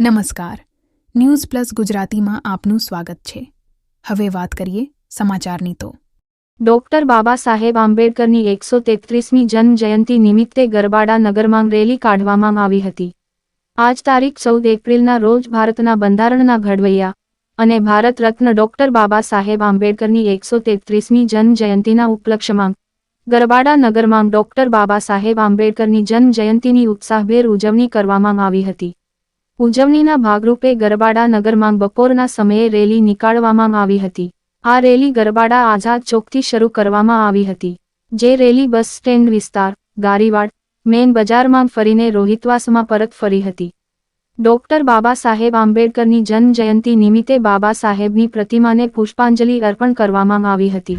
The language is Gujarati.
નમસ્કાર. ન્યૂઝ પ્લસ ગુજરાતીમાં આપનું સ્વાગત છે. હવે વાત કરીએ સમાચારની તો. ડોક્ટર બાબા સાહેબ આંબેડકરની એકસો તેત્રીસમી જન્મ જયંતિ નિમિત્તે ગરબાડા નગરમાં રેલી કાઢવામાં આવી હતી. આજ તારીખ ચૌદ એપ્રિલના રોજ ભારતના બંધારણના ઘડવૈયા અને ભારત રત્ન ડોક્ટર બાબા સાહેબ આંબેડકરની એકસો તેત્રીસમી જન્મ જયંતિના ઉપલક્ષ્યમાં ગરબાડા નગરમાં ડોક્ટર બાબા સાહેબ આંબેડકરની જન્મ જયંતિની ઉત્સાહભેર ઉજવણી કરવામાં આવી હતી. ઉજવણીના ભાગરૂપે ગરબાડા નગરમાં બપોરના સમયે રેલી નીકાળવામાં આવી હતી. આ રેલી ગરબાડા આઝાદ ચોકથી શરૂ કરવામાં આવી હતી. જે રેલી બસ સ્ટેન્ડ વિસ્તાર, ગારીવાડ મેન બજારમાં ફરીને રોહિતવાસમાં પરત ફરી હતી. ડોક્ટર બાબા સાહેબ આંબેડકરની જન્મજયંતિ નિમિત્તે બાબા સાહેબની પ્રતિમાને પુષ્પાંજલિ અર્પણ કરવામાં આવી હતી.